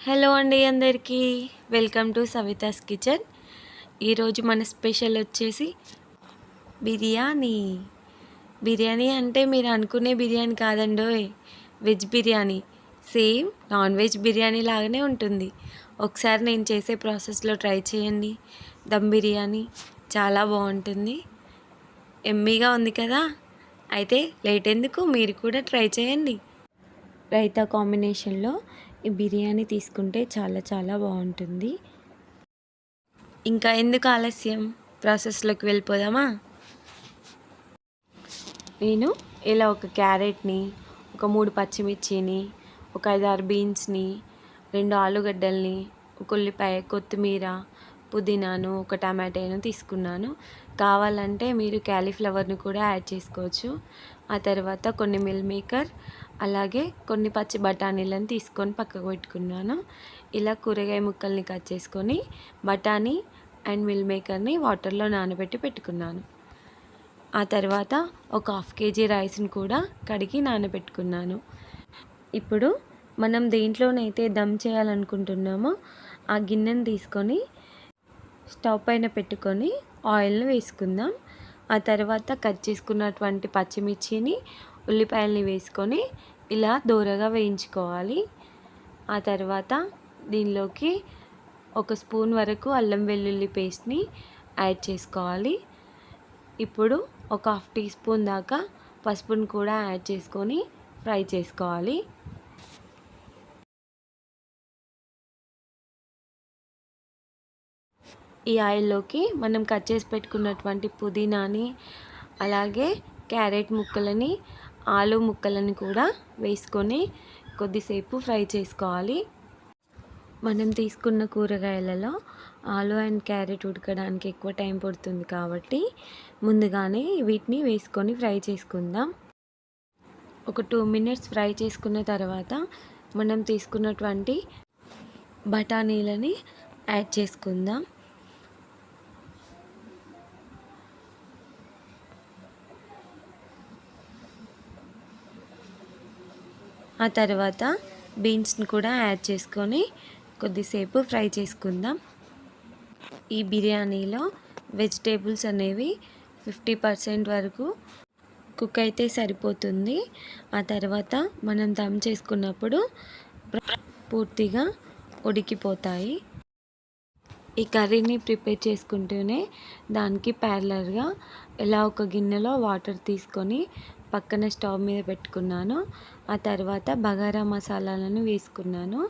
Hello అండి అందరికీ. Welcome to Savitha's kitchen. ఈరోజు మన స్పెషల్ వచ్చేసి బిర్యానీ. బిర్యానీ అంటే మీరు అనుకునే biryani కాదండోయ్. Veg biryani. Same non veg biryani లాగానే ఉంటుంది. ఒకసారి నేను చేసే ప్రాసెస్లో ట్రై చేయండి. దమ్ బిర్యానీ చాలా బాగుంటుంది. ఎమ్మీగా ఉంది కదా. అయితే లేట్ ఎందుకు? మీరు కూడా ట్రై చేయండి. రైతా కాంబినేషన్లో బిర్యానీ తీసుకుంటే చాలా చాలా బాగుంటుంది. ఇంకా ఎందుకు ఆలస్యం? ప్రాసెస్లోకి వెళ్ళిపోదామా? నేను ఇలా ఒక క్యారెట్ని ఒక మూడు పచ్చిమిర్చిని ఒక ఐదారు బీన్స్ని రెండు ఆలుగడ్డల్ని ఒక ఉల్లిపాయ కొత్తిమీర పుదీనాను ఒక టమాటాను తీసుకున్నాను. కావాలంటే మీరు క్యాలీఫ్లవర్ను కూడా యాడ్ చేసుకోవచ్చు. ఆ తర్వాత కొన్ని మిల్ మేకర్ అలాగే కొన్ని పచ్చి బఠానీలను తీసుకొని పక్కకు పెట్టుకున్నాను. ఇలా కూరగాయ ముక్కల్ని కట్ చేసుకొని బఠానీ అండ్ మిల్ మేకర్ని వాటర్లో నానబెట్టి పెట్టుకున్నాను. ఆ తర్వాత ఒక హాఫ్ కేజీ రైస్ని కూడా కడిగి నానబెట్టుకున్నాను. ఇప్పుడు మనం దేంట్లోనైతే దమ్ చేయాలనుకుంటున్నామో ఆ గిన్నెను తీసుకొని స్టవ్ పైన పెట్టుకొని ఆయిల్ని వేసుకుందాం. ఆ తర్వాత కట్ చేసుకున్నటువంటి పచ్చిమిర్చిని ఉల్లిపాయల్ని వేసుకొని ఇలా దూరగా వేయించుకోవాలి. ఆ తర్వాత దీనిలోకి ఒక స్పూన్ వరకు అల్లం వెల్లుల్లి పేస్ట్ని యాడ్ చేసుకోవాలి. ఇప్పుడు ఒక హాఫ్ టీ స్పూన్ దాకా పసుపును కూడా యాడ్ చేసుకొని ఫ్రై చేసుకోవాలి. ఈ ఆయిల్లోకి మనం కట్ చేసి పెట్టుకున్నటువంటి పుదీనాని అలాగే క్యారెట్ ముక్కలని ఆలు ముక్కలని కూడా వేసుకొని కొద్దిసేపు ఫ్రై చేసుకోవాలి. మనం తీసుకున్న కూరగాయలలో ఆలు అండ్ క్యారెట్ ఉడకడానికి ఎక్కువ టైం పడుతుంది కాబట్టి ముందుగానే వీటిని వేసుకొని ఫ్రై చేసుకుందాం. ఒక టూ మినిట్స్ ఫ్రై చేసుకున్న తర్వాత మనం తీసుకున్నటువంటి బఠానీలని యాడ్ చేసుకుందాం. ఆ తర్వాత బీన్స్ని కూడా యాడ్ చేసుకొని కొద్దిసేపు ఫ్రై చేసుకుందాం. ఈ బిర్యానీలో వెజిటేబుల్స్ అనేవి ఫిఫ్టీ పర్సెంట్ వరకు కుక్ అయితే సరిపోతుంది. ఆ తర్వాత మనం దమ్ చేసుకున్నప్పుడు పూర్తిగా ఉడికిపోతాయి. ఈ కర్రీని ప్రిపేర్ చేసుకుంటూనే దానికి ప్యారలర్గా ఇలా ఒక గిన్నెలో వాటర్ తీసుకొని పక్కన స్టవ్ మీద పెట్టుకున్నాను. ఆ తర్వాత బగారా మసాలాలను వేసుకున్నాను.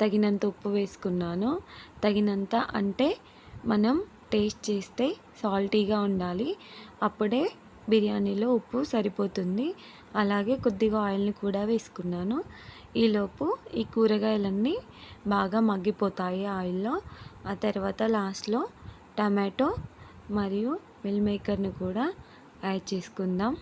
తగినంత ఉప్పు వేసుకున్నాను. తగినంత అంటే మనం టేస్ట్ చేస్తే సాల్టీగా ఉండాలి. అప్పుడే బిర్యానీలో ఉప్పు సరిపోతుంది. అలాగే కొద్దిగా ఆయిల్ని కూడా వేసుకున్నాను. ఈలోపు ఈ కూరగాయలన్నీ బాగా మగ్గిపోతాయి ఆయిల్లో. ఆ తర్వాత లాస్ట్లో టమాటో మరియు మిల్ మేకర్ని కూడా యాడ్ చేసుకుందాం.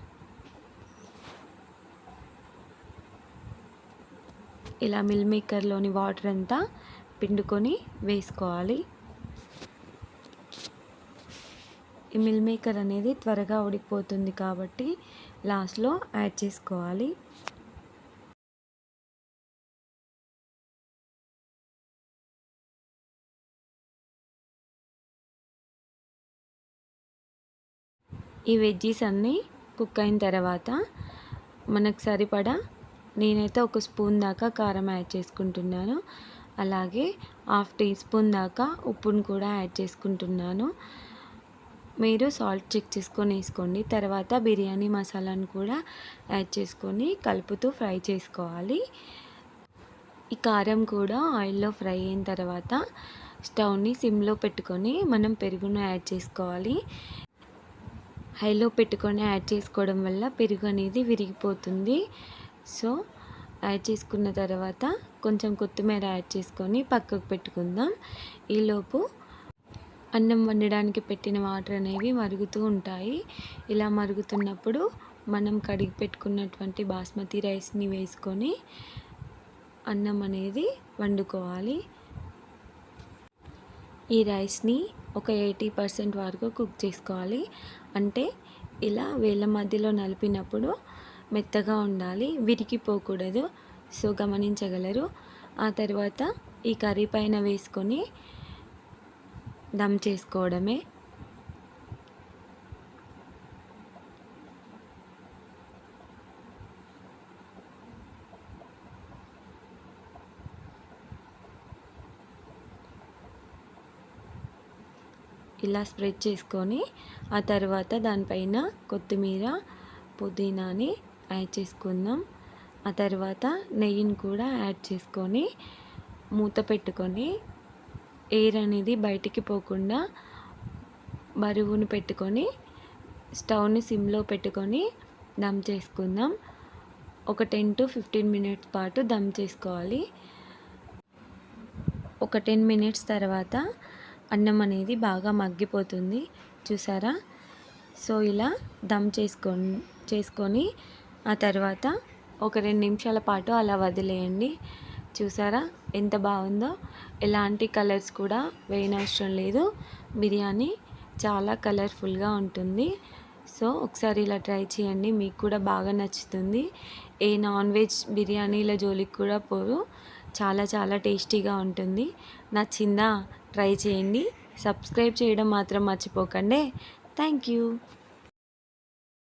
ఇలా మిల్ మేకర్లోని వాటర్ అంతా పిండుకొని వేసుకోవాలి. ఈ మిల్ మేకర్ అనేది త్వరగా ఉడికిపోతుంది కాబట్టి లాస్ట్లో యాడ్ చేసుకోవాలి. ఈ వెజ్జీస్ అన్నీ కుక్ అయిన తర్వాత మనకు సరిపడా నేనైతే ఒక స్పూన్ దాకా కారం యాడ్ చేసుకుంటున్నాను. అలాగే హాఫ్ టీ స్పూన్ దాకా ఉప్పును కూడా యాడ్ చేసుకుంటున్నాను. మీరు సాల్ట్ చెక్ చేసుకొని వేసుకోండి. తర్వాత బిర్యానీ మసాలాను కూడా యాడ్ చేసుకొని కలుపుతూ ఫ్రై చేసుకోవాలి. ఈ కారం కూడా ఆయిల్లో ఫ్రై అయిన తర్వాత స్టవ్ని సిమ్లో పెట్టుకొని మనం పెరుగును యాడ్ చేసుకోవాలి. హైలో పెట్టుకొని యాడ్ చేసుకోవడం వల్ల పెరుగు అనేది విరిగిపోతుంది. సో యాడ్ చేసుకున్న తర్వాత కొంచెం కొత్తిమీర యాడ్ చేసుకొని పక్కకు పెట్టుకుందాం. ఈలోపు అన్నం వండడానికి పెట్టిన వాటర్ అనేవి మరుగుతూ ఉంటాయి. ఇలా మరుగుతున్నప్పుడు మనం కడిగి పెట్టుకున్నటువంటి బాస్మతి రైస్ని వేసుకొని అన్నం అనేది వండుకోవాలి. ఈ రైస్ని ఒక ఎయిటీ పర్సెంట్ వరకు కుక్ చేసుకోవాలి. అంటే ఇలా వేళ్ళ మధ్యలో నలిపినప్పుడు మెత్తగా ఉండాలి విరిగిపోకూడదు. సో గమనించగలరు. ఆ తర్వాత ఈ కర్రీ పైన వేసుకొని దమ్ చేసుకోవడమే. ఇలా స్ప్రెడ్ చేసుకొని ఆ తర్వాత దానిపైన కొత్తిమీర పుదీనాని యాడ్ చేసుకుందాం. ఆ తర్వాత నెయ్యిని కూడా యాడ్ చేసుకొని మూత పెట్టుకొని ఎయిర్ అనేది బయటికి పోకుండా బరువును పెట్టుకొని స్టవ్ని సిమ్లో పెట్టుకొని దమ్ చేసుకుందాం. ఒక టెన్ టు ఫిఫ్టీన్ మినిట్స్ పాటు దమ్ చేసుకోవాలి. ఒక టెన్ మినిట్స్ తర్వాత అన్నం అనేది బాగా మగ్గిపోతుంది. చూసారా? సో ఇలా దమ్ చేసుకొని చేసుకొని ఆ తర్వాత ఒక రెండు నిమిషాల పాటు అలా వదిలేయండి. చూసారా? ఎంత బాగుందో. ఎలాంటి కలర్స్ కూడా వేయనవసరం లేదు. బిర్యానీ చాలా కలర్ఫుల్గా ఉంటుంది. సో ఒకసారి ఇలా ట్రై చేయండి. మీకు కూడా బాగా నచ్చుతుంది. ఏ నాన్ వెజ్ బిర్యానీల జోలికి కూడా పోరు. చాలా చాలా టేస్టీగా ఉంటుంది. నచ్చిందా? ట్రై చేయండి. సబ్స్క్రైబ్ చేయడం మాత్రం మర్చిపోకండి. Thank you.